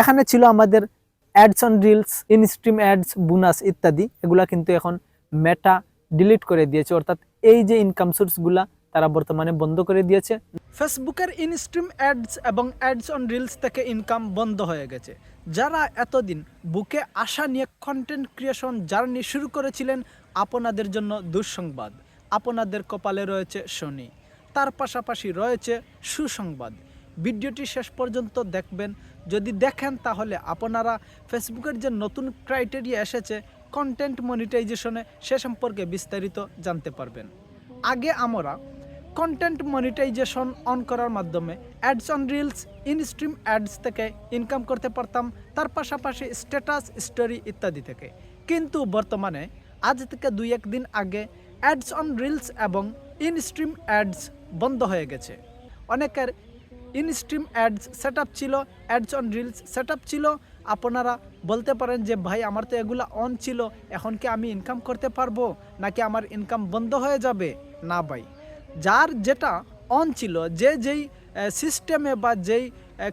এখানে ছিল আমাদের ads on reels instream ads bonus ইত্যাদি। এগুলা কিন্তু এখন মেটা ডিলিট করে দিয়েছে। অর্থাৎ এই যে ইনকাম সোর্সগুলা তারা বর্তমানে বন্ধ করে দিয়েছে। ফেসবুকের ইনস্ট্রিম অ্যাডস এবং অ্যাডস অন রিলস থেকে ইনকাম বন্ধ হয়ে গেছে। যারা এতদিন বুকে আশা নিয়ে কন্টেন্ট ক্রিয়েশন জার্নি শুরু করেছিলেন, আপনাদের জন্য দুঃসংবাদ। আপনাদের কপালে রয়েছে শনি তার পাশাপাশি রয়েছে সুসংবাদ। ভিডিওটি শেষ পর্যন্ত দেখবেন। যদি দেখেন তাহলে আপনারা ফেসবুকের যে নতুন ক্রাইটেরিয়া এসেছে কন্টেন্ট মনিটাইজেশনে সে সম্পর্কে বিস্তারিত জানতে পারবেন। আগে আমরা কন্টেন্ট মনিটাইজেশন অন করার মাধ্যমে ads on reels instream ads থেকে ইনকাম করতে পারতাম, তার পাশাপাশি স্ট্যাটাস স্টোরি ইত্যাদি থেকে। কিন্তু বর্তমানে, আজ থেকে দুই এক দিন আগে অ্যাডস অন রিলস এবং ইনস্ট্রিম অ্যাডস বন্ধ হয়ে গেছে। অনেকের ইনস্ট্রিম অ্যাডস সেট আপ ছিল, অ্যাডস অন রিলস সেট ছিল। আপনারা বলতে পারেন যে, ভাই, আমার তো এগুলো অন ছিল, এখন কি আমি ইনকাম করতে পারব? নাকি আমার ইনকাম বন্ধ হয়ে যাবে? না, ভাই। যার যেটা অন ছিল, যে যেই সিস্টেমে বা যেই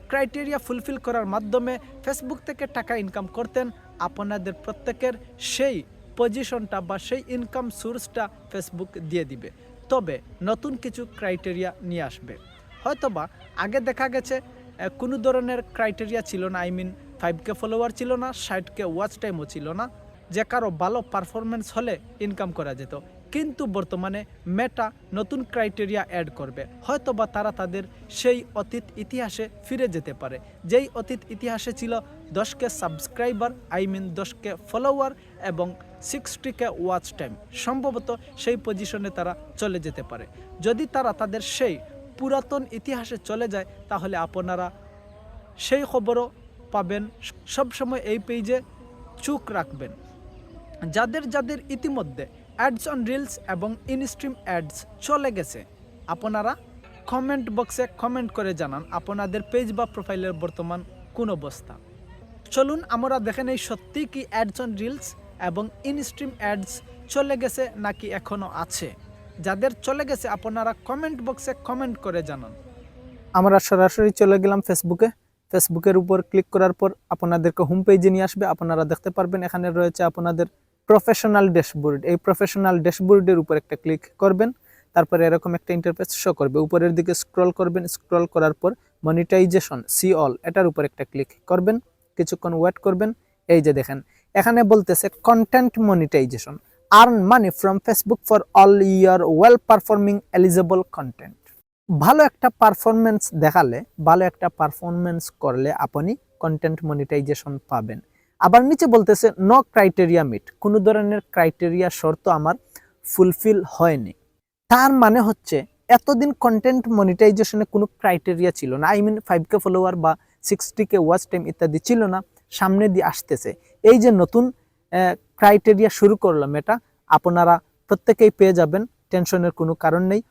ক্রাইটেরিয়া ফুলফিল করার মাধ্যমে ফেসবুক থেকে টাকা ইনকাম করতেন, আপনাদের প্রত্যেকের সেই পজিশনটা বা সেই ইনকাম সোর্সটা ফেসবুক দিয়ে দিবে। তবে নতুন কিছু ক্রাইটেরিয়া নিয়ে আসবে। হয়তোবা আগে দেখা গেছে কোনো ধরনের ক্রাইটেরিয়া ছিল না I mean five K follower ছিল না, ষাট কে ওয়াচ টাইমও ছিল না, যে কারও ভালো পারফরমেন্স হলে ইনকাম করা যেত। কিন্তু বর্তমানে মেটা নতুন ক্রাইটেরিয়া অ্যাড করবে। হয়তো বা তারা তাদের সেই অতীত ইতিহাসে ফিরে যেতে পারে। যেই অতীত ইতিহাসে ছিল দশকে সাবস্ক্রাইবার আই মিন দশকে ফলোয়ার এবং সিক্সটিকে ওয়াচ টাইম সম্ভবত সেই পজিশনে তারা চলে যেতে পারে। যদি তারা তাদের সেই পুরাতন ইতিহাসে চলে যায়, তাহলে আপনারা সেই খবরও পাবেন। সবসময় এই পেজে চোখ রাখবেন। যাদের যাদের ইতিমধ্যে অ্যাডস অন রিলস এবং ইনস্ট্রিম অ্যাডস চলে গেছে, আপনারা কমেন্ট বক্সে কমেন্ট করে জানান আপনাদের পেজ বা প্রোফাইলের বর্তমান কোন অবস্থা। চলুন আমরা দেখে নেই সত্যি কি অ্যাডস অন রিলস এবং ইনস্ট্রিম অ্যাডস চলে গেছে নাকি এখনও আছে। যাদের চলে গেছে, আপনারা কমেন্ট বক্সে কমেন্ট করে জানান। আমরা সরাসরি চলে গেলাম ফেসবুকে ফেসবুকের উপর ক্লিক করার পর আপনাদেরকে হোম পেজে নিয়ে আসবে। আপনারা দেখতে পারবেন এখানে রয়েছে আপনাদের প্রফেশনাল ড্যাশবোর্ড এই প্রফেশনাল ড্যাশবোর্ডের উপর একটা ক্লিক করবেন। তারপরে এরকম একটা ইন্টারফেস শো করবে। উপরের দিকে স্ক্রল করবেন। স্ক্রল করার পর মনিটাইজেশন সি অল এটার উপর একটা ক্লিক করবেন। কিছুক্ষণ ওয়েট করবেন। এই যে দেখেন, এখানে বলতেছে content monetization earn money from Facebook for all your well performing eligible content ভালো একটা পারফরমেন্স দেখালে, ভালো একটা পারফরমেন্স করলে আপনি কন্টেন্ট মনিটাইজেশন পাবেন। আবার নিচে বলতেছে নো ক্রাইটেরিয়া মিট কোনো ধরনের ক্রাইটেরিয়া শর্ত আমার ফুলফিল হয়নি। তার মানে হচ্ছে, এতদিন কন্টেন্ট মনিটাইজেশনে কোনো ক্রাইটেরিয়া ছিল না। I mean five K follower বা সিক্সটি কে ওয়াচ টাইম ইত্যাদি ছিল না। সামনে দিয়ে আসতেছে। এই যে নতুন ক্রাইটেরিয়া শুরু করলাম এটা। আপনারা প্রত্যেকেই পেয়ে যাবেন টেনশনের কোনো কারণ নেই।